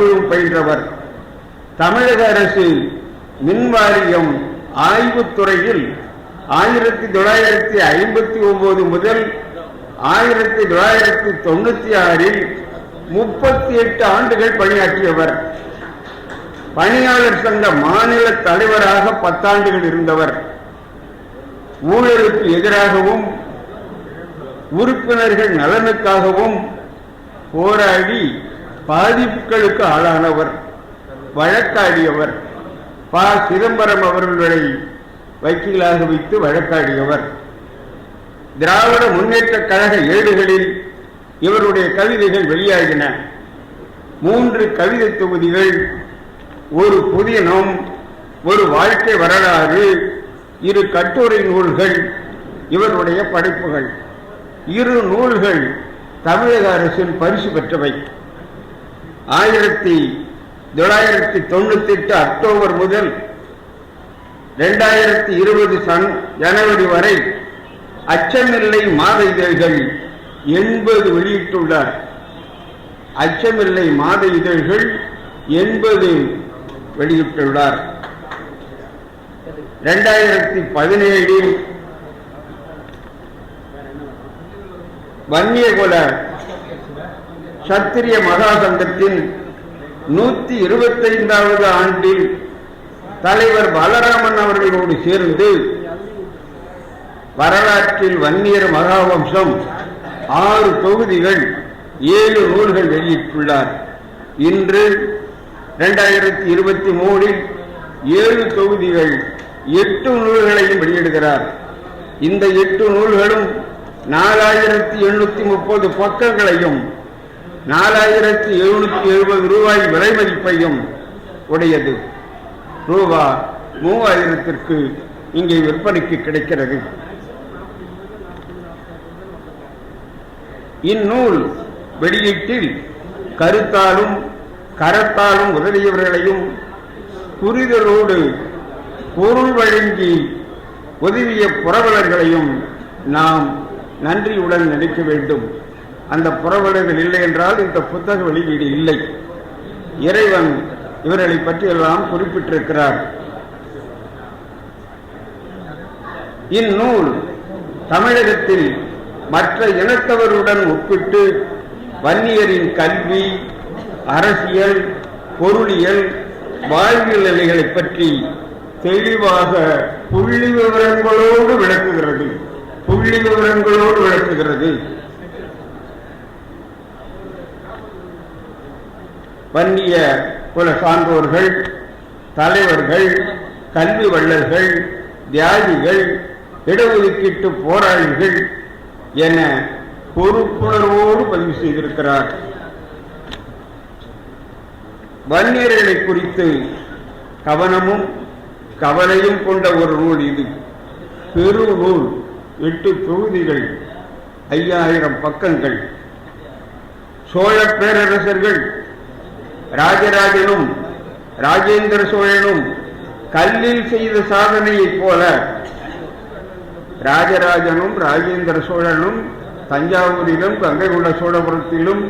தமிழும் பயின்றவர். தமிழக அரசு மின்வாரியம் ஆய்வுத்துறையில் ஆயிரத்தி தொள்ளாயிரத்தி ஐம்பத்தி ஒன்பது முதல் ஆயிரத்தி தொள்ளாயிரத்தி தொண்ணூத்தி ஆறில் முப்பத்தி எட்டு ஆண்டுகள் பணியாற்றியவர். பணியாளர் சங்க மாநில தலைவராக பத்தாண்டுகள் இருந்தவர். ஊழலுக்கு எதிராகவும் உறுப்பினர்கள் நலனுக்காகவும் போராடி பாதிப்புகளுக்கு ஆளானவர் வழக்காடியவர். ப. சிதம்பரம் அவர்களை வக்கீலாக வைத்து வழக்காடியவர். திராவிட முன்னேற்ற கழக ஏடுகளில் இவருடைய கவிதைகள் வெளியாகின. மூன்று கவிதை தொகுதிகள் ஒரு புதினம் ஒரு வாழ்க்கை வரலாறு இரு கட்டுரை நூல்கள் இவருடைய படைப்புகள். இரு நூல்கள் தமிழக அரசின் பரிசு பெற்றவை. ஆயிரத்தி தொள்ளாயிரத்தி தொண்ணூத்தி எட்டு அக்டோபர் முதல் இரண்டாயிரத்தி இருபது சன் ஜனவரி வரை அச்சமில்லை மாத இதழ்கள் எண்பது வெளியிட்டுள்ளார். அச்சமில்லை மாத இதழ்கள் எண்பது வெளியிட்டுள்ளார். இரண்டாயிரத்தி பதினேழில் வன்னியகுல சத்திரிய மகாசங்கத்தின் நூத்தி இருபத்தைந்தாவது ஆண்டில் தலைவர் பலராமன் அவர்களோடு சேர்ந்து வரலாற்றில் வன்னியர் மகாவம்சம் ஆறு தொகுதிகள் ஏழு நூல்கள் வெளியிட்டுள்ளார். இன்று இரண்டாயிரத்தி இருபத்தி மூணில் ஏழு தொகுதிகள் எட்டு நூல்களையும் வெளியிடுகிறார். இந்த எட்டு நூல்களும் நாலாயிரத்தி எண்ணூத்தி முப்பது பக்கங்களையும் நாலாயிரத்தி எழுநூத்தி எழுபது ரூபாய் விலை மதிப்பையும் உடையது. ரூபா மூவாயிரத்திற்கு இங்கே விற்பனைக்கு கிடைக்கிறது. இந்நூல் வெளியீட்டில் கருத்தாலும் கரத்தாலும் உதவியவர்களையும் புரிதலோடு பொருள் வழங்கி உதவிய புரவலர்களையும் நாம் நன்றியுடன் நினைக்க வேண்டும். அந்த புரவலர்கள் இல்லை என்றால் இந்த புத்தக வெளியீடு இல்லை. இறைவன் இவர்களை பற்றியெல்லாம் குறிப்பிட்டிருக்கிறார். இந்நூல் தமிழகத்தில் மற்ற இனத்தவருடன் ஒப்பிட்டு வன்னியரின் கல்வி அரசியல் பொருளியல் வாழ்வியல் நிலைகளை பற்றி தெளிவாக புள்ளி விவரங்களோடு விளக்குகிறது. புள்ளி விவரங்களோடு விளக்குகிறது. வன்னிய குல சான்றோர்கள் தலைவர்கள் கல்வி வள்ளல்கள் தியாகிகள் இடஒதுக்கீட்டு போராளிகள் என பொறுப்புணர்வோடு பதிவு செய்திருக்கிறார். வன்னியர்களை குறித்து கவனமும் கவலையும் கொண்ட ஒரு நூல் இது. பெரு நூல். எட்டு தொகுதிகள். ஐயாயிரம் பக்கங்கள். சோழ பேரரசர்கள் ராஜராஜனும் ராஜேந்திர சோழனும் கல்லில் செய்த சாதனையைப் போல ராஜராஜனும் ராஜேந்திர சோழனும் தஞ்சாவூரிலும் கங்கை உள்ள சோழபுரத்திலும்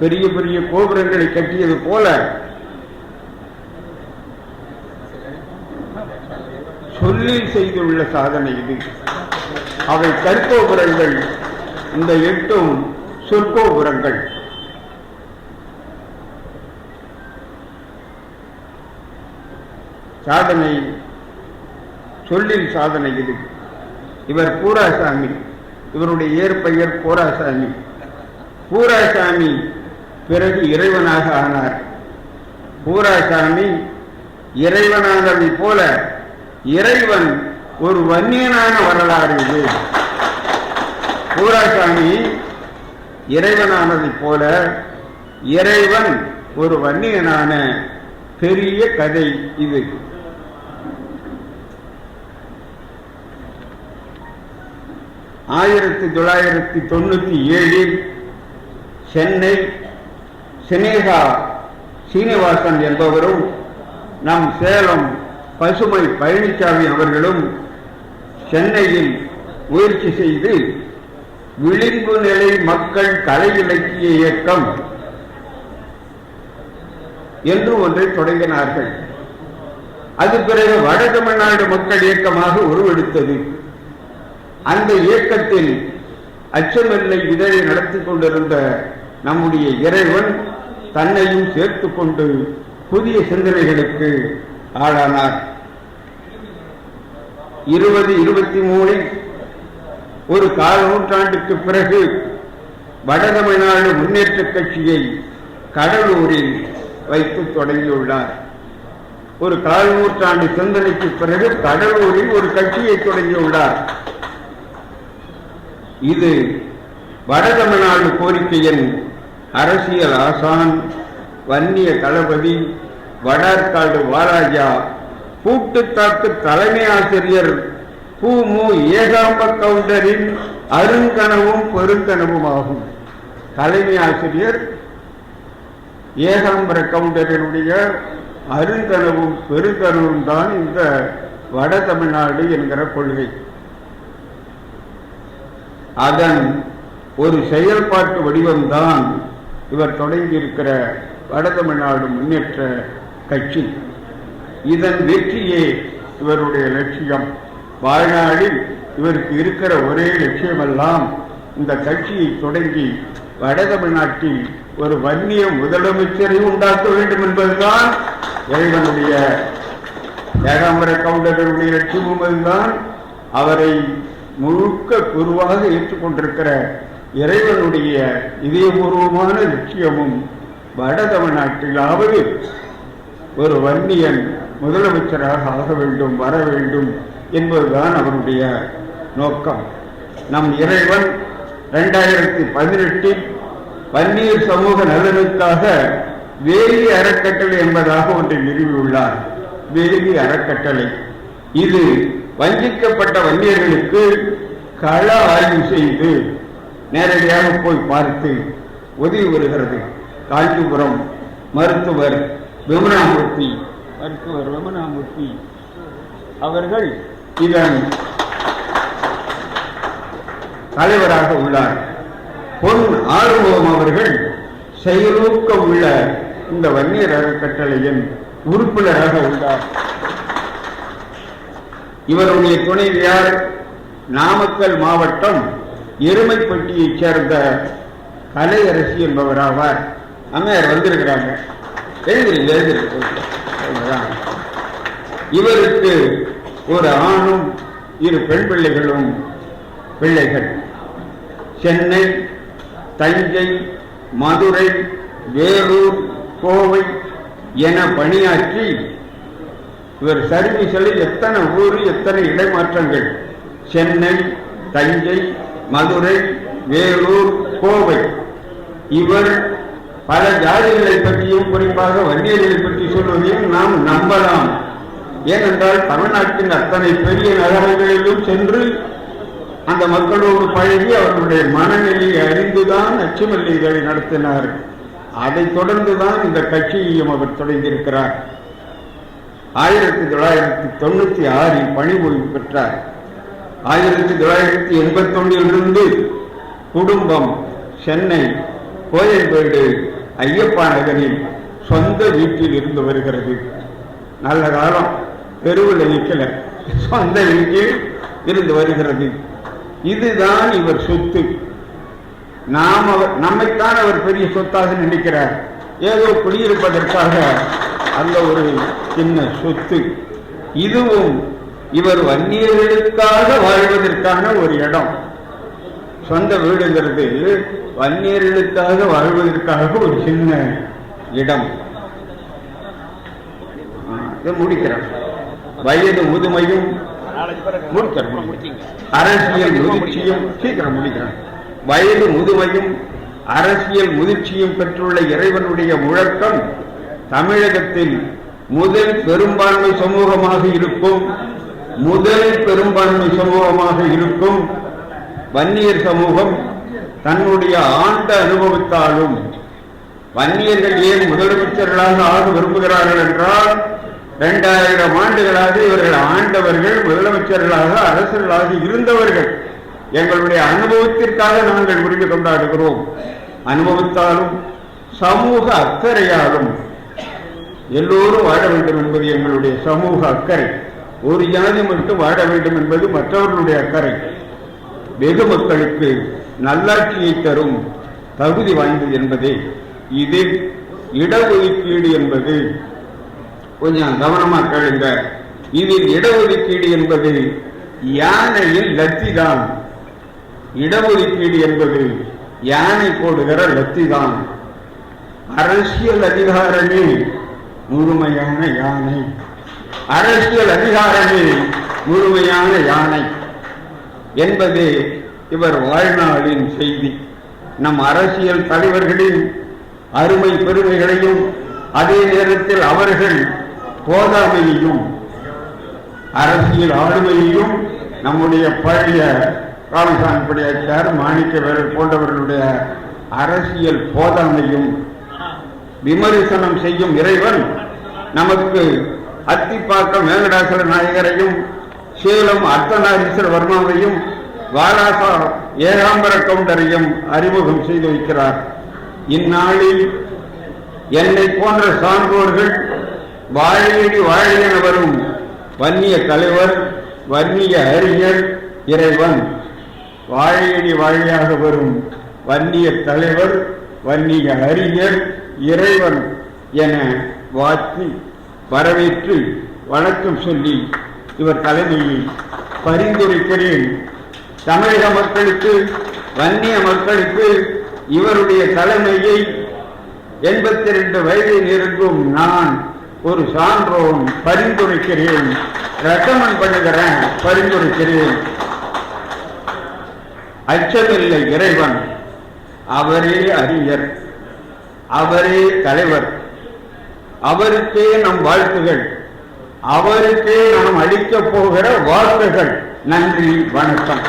பெரிய பெரிய கோபுரங்களை கட்டியது போல சொல்லில் செய்துள்ள சாதனை இது. அவை கற்கோபுரங்கள் இந்த எட்டும் சொற்கோபுரங்கள். சாதனை சொல்லில் சாதனை இது. இவர் பூராசாமி. இவருடைய இயற்பெயர் பூராசாமி. பூராசாமி பிறகு இறைவனாக ஆனார். பூராசாமி இறைவனானதை போல இறைவன் ஒரு வன்னியனான வரலாறு இது. பூராசாமி இறைவனானதைப் போல இறைவன் ஒரு வன்னியனான பெரிய கதை இது. ஆயிரத்தி தொள்ளாயிரத்தி தொண்ணூத்தி ஏழில் சென்னை சினேகா சீனிவாசன் என்பவரும் நம் சேலம் பசுமை பழனிசாமி அவர்களும் சென்னையில் முயற்சி செய்து விளிம்பு நிலை மக்கள் கலை இலக்கிய இயக்கம் என்று ஒன்றை தொடங்கினார்கள். அது பிறகு வட தமிழ்நாடு மக்கள் இயக்கமாக உருவெடுத்தது. அந்த இயக்கத்தில் அச்சமில்லை இதழை நடத்தி கொண்டிருந்த நம்முடைய இறைவன் தன்னையும் சேர்த்துக் கொண்டு புதிய சிந்தனைகளுக்கு ஆளானார். இருபது இருபத்தி மூணில் ஒரு கால நூற்றாண்டுக்கு பிறகு வடதமிழ்நாடு முன்னேற்ற கட்சியை கடலூரில் வைத்து தொடங்கியுள்ளார். ஒரு கால் நூற்றாண்டு சிந்தனைக்கு பிறகு கடலூரில் ஒரு கட்சியை தொடங்கியுள்ளார். இது வடதமிழ்நாடு கோரிக்கையின் அரசியல் ஆசான். வன்னிய தளபதி வடார்காடு வாராஜா கூட்டுத்தாக்கு தலைமை ஆசிரியர் பு மு. ஏகாம்ப கவுண்டரின் அருங்கனவும் பெருங்கனவும் ஆகும் தலைமை ஆசிரியர் ஏகாம்பர கவுண்டரினுடைய அருங்கனவும் பெருங்கனவும் தான் இந்த வட தமிழ்நாடு என்கிற கொள்கை. அதன் ஒரு செயல்பாட்டு வடிவம்தான் இவர் தொடங்கியிருக்கிற வட தமிழ்நாடு முன்னேற்ற கட்சி. இதன் வெற்றியே இவருடைய லட்சியம். வாழ்நாளில் இவருக்கு இருக்கிற ஒரே லட்சியமெல்லாம் இந்த கட்சியை தொடங்கி வட தமிழ்நாட்டில் ஒரு வன்னிய முதலமைச்சரை உண்டாக்க வேண்டும் என்பதுதான் இறைவனுடைய ஏகாம்பர கவுண்டர்களுடைய லட்சியமும் அதுதான். அவரை முழுக்க குருவாக ஏற்றுக்கொண்டிருக்கிற இறைவனுடைய இதயபூர்வமான லட்சியமும் வட தமிழ்நாட்டிலாவது ஒரு வன்னியன் முதலமைச்சராக ஆக வேண்டும் வர வேண்டும் என்பதுதான் அவருடைய நோக்கம். நம் இறைவன் ரெண்டாயிரத்தி பதினெட்டில் வன்னியர் சமூக நலனுக்காக வேலி அறக்கட்டளை என்பதாக ஒன்றை நிறுவியுள்ளார். வேலி அறக்கட்டளை. இது வஞ்சிக்கப்பட்ட வன்னியர்களுக்கு கள ஆய்வு செய்து நேரடியாக போய் பார்த்து உதவி வருகிறது. காஞ்சிபுரம் மருத்துவர் விமனாமூர்த்தி மருத்துவர் விமனாமூர்த்தி அவர்கள் இதன் தலைவராக உள்ளார். பொன் ஆர்வம் அவர்கள் செயலூக்க உள்ள இந்த வன்னியர் அறக்கட்டளையின் உறுப்பினராக உள்ளார். இவருடைய துணைவியார் நாமக்கல் மாவட்டம் எருமைப்பட்டியைச் சேர்ந்த கலையரசி என்பவர் ஆவார் அம்மையார் வந்திருக்கிறாங்க. எழுதிருங்க எழுதிருக்க இவருக்கு ஒரு ஆணும் இரு பெண் பிள்ளைகளும் பிள்ளைகள். சென்னை தஞ்சை மதுரை வேலூர் கோவை என பணியாற்றி இவர் சர்வீஸில் எத்தனை ஊர் எத்தனை இடைமாற்றங்கள்? சென்னை தஞ்சை மதுரை வேலூர் கோவை. இவர் பல ஜாதிகளை பற்றியும் குறிப்பாக வன்னியர்களை பற்றி சொல்வதையும் நாம் நம்பலாம். ஏனென்றால் தமிழ்நாட்டின் அத்தனை பெரிய நகரங்களிலும் சென்று அந்த மக்களோடு பழகி அவர்களுடைய மனநிலையை அறிந்துதான் அச்சுமல்லிகளை நடத்தினார். அதைத் தொடர்ந்துதான் இந்த கட்சியையும் அவர் தொடங்கியிருக்கிறார். ஆயிரத்தி தொள்ளாயிரத்தி தொண்ணூத்தி ஆறில் பணி ஓய்வு பெற்றார். ஆயிரத்தி தொள்ளாயிரத்தி எண்பத்தி ஒன்றிலிருந்து குடும்பம் சென்னை கோயம்பேடு ஐயப்பா நகரில் சொந்த வீட்டில் இருந்து வருகிறது. நல்ல காலம் தெருவில் நிற்கல சொந்த வீட்டில் இருந்து வருகிறது. இதுதான் இவர் சொத்து. நாம் அவர் நம்மைத்தான் அவர் பெரிய சொத்தாக நினைக்கிறார். ஏதோ குடியிருப்பதற்காக அந்த ஒரு சின்ன சொத்து. இதுவும் இவர் வன்னியர்களுக்காக வாழ்வதற்கான ஒரு இடம். சொந்த வீடுங்கிறது வன்னியர்களுக்காக வாழ்வதற்காக ஒரு சின்ன இடம். முடிக்கிறேன். வயது முதுமையும் அரசியல் முதிர்ச்சியும் சீக்கிரம் முடிக்கிறேன். வயது முதுமையும் அரசியல் முதிர்ச்சியும் பெற்றுள்ள இறைவனுடைய முழக்கம் தமிழகத்தில் முதல் பெரும்பான்மை சமூகமாக இருக்கும் முதல் பெரும்பான்மை சமூகமாக இருக்கும் வன்னியர் சமூகம் தன்னுடைய ஆண்ட அனுபவத்தாலும் வன்னியர்கள் ஏன் முதலமைச்சர்களாக ஆக விரும்புகிறார்கள் என்றால் இரண்டாயிரம் ஆண்டுகளாக இவர்கள் ஆண்டவர்கள் முதலமைச்சர்களாக அரசர்களாக இருந்தவர்கள். எங்களுடைய அனுபவத்திற்காக நாங்கள் புரிந்து கொண்டாடுகிறோம். அனுபவத்தாலும் சமூக அக்கறையாலும் எல்லோரும் வாழ வேண்டும் என்பது எங்களுடைய சமூக அக்கறை. ஒரு ஜாதி மட்டும் வாழ வேண்டும் என்பது மற்றவர்களுடைய அக்கறை. வெகு மக்களுக்கு நல்லாட்சியை தரும் தகுதி வாய்ந்தது என்பதே. இது இடஒதுக்கீடு என்பது. கொஞ்சம் கவனமாக கேளுங்க. இதில் இடஒதுக்கீடு என்பது யானையின் லத்தி தான் இடஒதுக்கீடு என்பது யானை போடுகிற லத்தி தான் அரசியல் அதிகாரமே முழுமையான யானை. அரசியல் அதிகாரமே முழுமையான யானை. என்பது இவர் வாழ்நாளின் செய்தி. நம் அரசியல் தலைவர்களின் அருமை பெருமைகளையும் அதே நேரத்தில் அவர்கள் போதாமையையும் அரசியல் ஆளுமையையும் நம்முடைய பழைய ராமசாமி படியாச்சார் மாணிக்கவேலர் போன்றவர்களுடைய அரசியல் போதாமையும் விமரிசனம் செய்யும் இறைவன் நமக்கு அத்திப்பாக்கம் வேங்கடாசல நாயகரையும் சேலம் அர்த்தநாரீஸ்வர வர்மாவையும் வாராசா ஏகாம்பர கவுண்டரையும் அறிமுகம் செய்து வைக்கிறார். இந்நாளில் என்னை போன்ற சான்றோர்கள் வாழையடி வாழையென வரும் வன்னிய தலைவர் வன்னிய அறிஞர் இறைவன். வாழையடி வாழையாக வரும் வன்னிய தலைவர் வன்னிய அறிஞர் இறைவன் என வாழ்த்தி வரவேற்று வணக்கம் சொல்லி இவர் தலைமையை பரிந்துரைக்கிறேன். தமிழக மக்களுக்கு வன்னிய மக்களுக்கு இவருடைய தலைமையை எண்பத்தி ரெண்டு வயதில் இருக்கும் நான் ஒரு சான்றோன் பரிந்துரைக்கிறேன். ரெக்கமெண்ட் பண்ணுகிறேன் பரிந்துரைக்கிறேன். அச்சமில்லை இறைவன் அவரே அறிஞர். அவரே தலைவர். அவருக்கே நம் வாழ்த்துகள். அவருக்கே நாம் அளிக்க போகிற வாக்குகள் நன்றி வணக்கம்.